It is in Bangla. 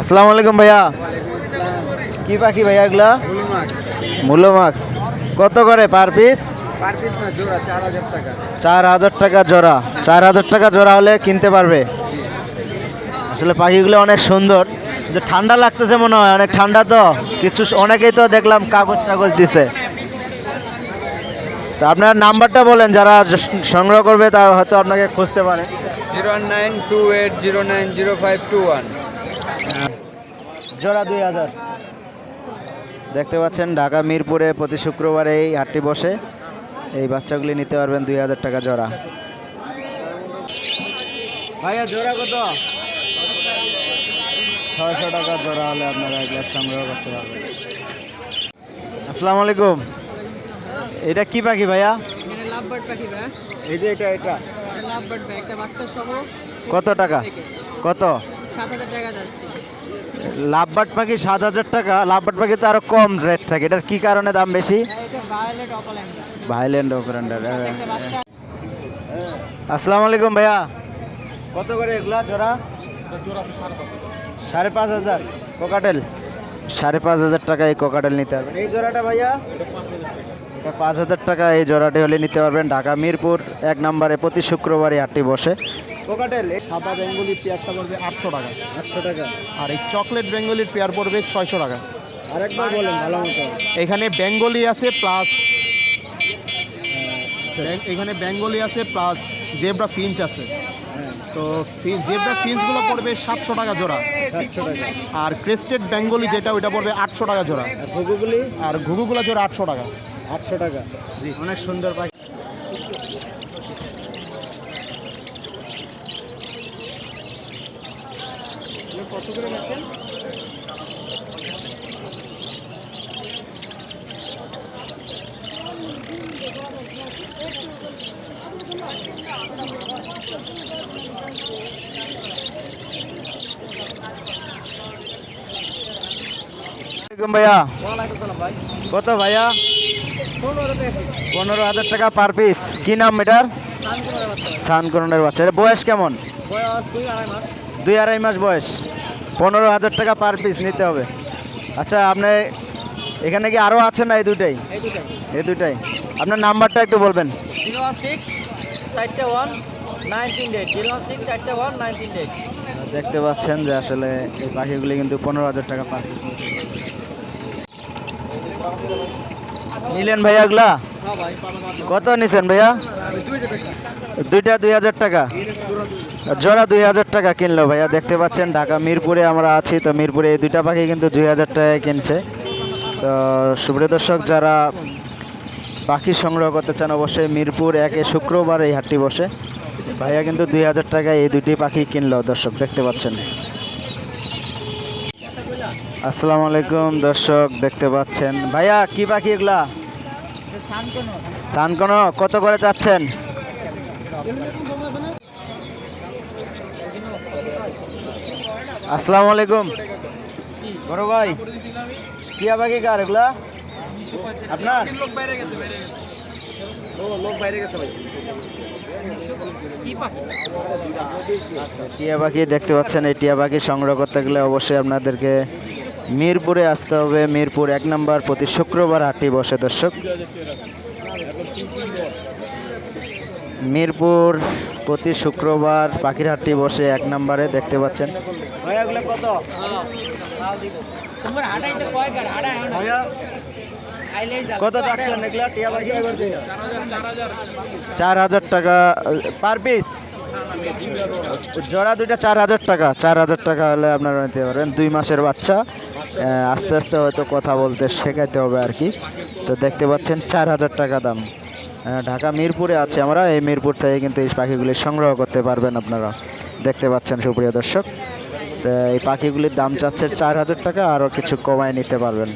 আসসালামু আলাইকুম ভাইয়া। কি পাখি ভাইয়া এগুলা? মূল্য মাছ। কত করে পার পিস? চার হাজার টাকা জোড়া। চার হাজার টাকা জোড়া হলে কিনতে পারবে। আসলে পাখিগুলো অনেক সুন্দর। কিন্তু ঠান্ডা লাগতেছে মনে হয়, অনেক ঠান্ডা তো। কিছু অনেকেই তো দেখলাম কাগজ টাগজ দিছে। তো আপনার নাম্বারটা বলেন, যারা সংগ্রহ করবে তারা হয়তো আপনাকে খুঁজতে পারে। Zero nine two eight zero nine zero five two one. জোড়া দুই হাজার। দেখতে পাচ্ছেন ঢাকা মিরপুরে প্রতি শুক্রবারে এই হাটটি বসে। এই বাচ্চাগুলি নিতে পারবেন দুই হাজার টাকা জোড়া। ভাইয়া জোড়া কত? ছয়শো টাকা জোড়া হলে আপনারা এগুলো সংগ্রহ করতে পারবেন। আসসালামু আলাইকুম। এটা কি পাখি ভাইয়া? এই যে এটা এটা। কত টাকা? কত? সাত হাজার টাকা যাচ্ছে। লাভবাট পাখি সাত হাজার টাকা, লাভবাট পাখি তো আরও কম রেট থাকে। এটার কি কারণে দাম বেশি? ভাইল্যান্ড অপারেন্ডার আসসালামু আলাইকুম ভাইয়া। কত করে এগুলা জোড়া? সাড়ে পাঁচ হাজার। কোকাটেল সাড়ে পাঁচ হাজার টাকা এই কোকাটেল নিতে পারবেন এই জোড়াটা ভাইয়া? পাঁচ হাজার টাকা এই জোড়াটি হলে নিতে পারবেন। ঢাকা, মিরপুর, এক নম্বরে প্রতি শুক্রবারই আটটি বসে। কোকাটেল সাদা বেঙ্গলি পেয়ারটা পড়বে আটশো টাকা। আটশো টাকা। আর এই চকলেট বেঙ্গলির পেয়ার পড়বে ছয়শো টাকা। আরেকবার বলেন ভালো মতো। এখানে বেঙ্গলি আছে প্লাস এখানে বেঙ্গলি আছে প্লাস জেব্রা ফিঞ্চ আছে। তো জেব্রা ফিঞ্চগুলো পড়বে সাতশো টাকা জোড়া। সাতশো টাকা। আর ক্রেস্টেড বেঙ্গলি যেটা ওইটা পড়বে আটশো টাকা জোড়া। ঘুঘুগুলি? আর ঘুঘুগুলো জোড়া আটশো টাকা। আটশো টাকা। অনেক সুন্দর পাখি। কত করে আসসালামাইকুম ভাইয়া। কত ভাইয়া? পনেরো হাজার টাকা পার পিস কি নাম এটার? সানকরণের বাচ্চা। এটা বয়স কেমন? বয়স দুই আড়াই মাস। দুই আড়াই মাস বয়স। পনেরো হাজার টাকা পার পিস নিতে হবে। আচ্ছা আপনি এখানে কি আরও আছে না এই দুটাই এই দুটাই আপনার নাম্বারটা একটু বলবেন। দেখতে পাচ্ছেন যে আসলে এই পাখিগুলি কিন্তু পনেরো হাজার টাকা পার পিস নিলেন ভাইয়া এগুলা হ্যাঁ ভাই কত নিছেন ভাইয়া? দুইটা দুই হাজার টাকা। জোড়া দুই হাজার টাকা কিনলো ভাইয়া, দেখতে পাচ্ছেন ঢাকা মিরপুরে আমরা আছি, তো মিরপুরে এই দুইটা পাখি কিন্তু দুই হাজার টাকায় কিনছে। তো সুপ্রিয় দর্শক, যারা পাখি সংগ্রহ করতে চান অবশ্যই মিরপুর একে শুক্রবার এই হাটটি বসে। ভাইয়া কিন্তু দুই হাজার টাকায় এই দুটি পাখি কিনলো, দর্শক দেখতে পাচ্ছেন। আসসালামু আলাইকুম দর্শক, দেখতে পাচ্ছেন। ভাইয়া, কি পাখি এগুলা? সানকোনো। কত করে চাচ্ছেন? আসসালামু আলাইকুম। বড় ভাই টিয়া পাখি কার এগুলা? আপনার? লোক বাইরে গেছে বাইরে গেছে লোক বাইরে গেছে ভাই টিয়া পাখি দেখতে পাচ্ছেন এই টিয়া পাখি সংগ্রহ করতে গেলে অবশ্যই আপনাদেরকে মিরপুরে আসতে হবে। মিরপুর এক নম্বর প্রতি শুক্রবার হাটটি বসে দর্শক। মিরপুর প্রতি শুক্রবার পাখির হাটটি বসে এক নম্বরে দেখতে পাচ্ছেন। কত? চার হাজার টাকা পার পিস? জোড়া দুইটা চার হাজার টাকা, চার হাজার টাকা হলে আপনারা নিতে পারেন দুই মাসের বাচ্চা আস্তে আস্তে হয়তো কথা বলতে শেখাইতে হবে আর কি। তো দেখতে পাচ্ছেন চার হাজার টাকা দাম। ঢাকা মিরপুরে আছে আমরা, এই মিরপুর থেকে কিন্তু এই পাখিগুলি সংগ্রহ করতে পারবেন আপনারা। দেখতে পাচ্ছেন সুপ্রিয় দর্শক, তো এই পাখিগুলির দাম চাচ্ছে চার হাজার টাকা, আরও কিছু কমায় নিতে পারবেন।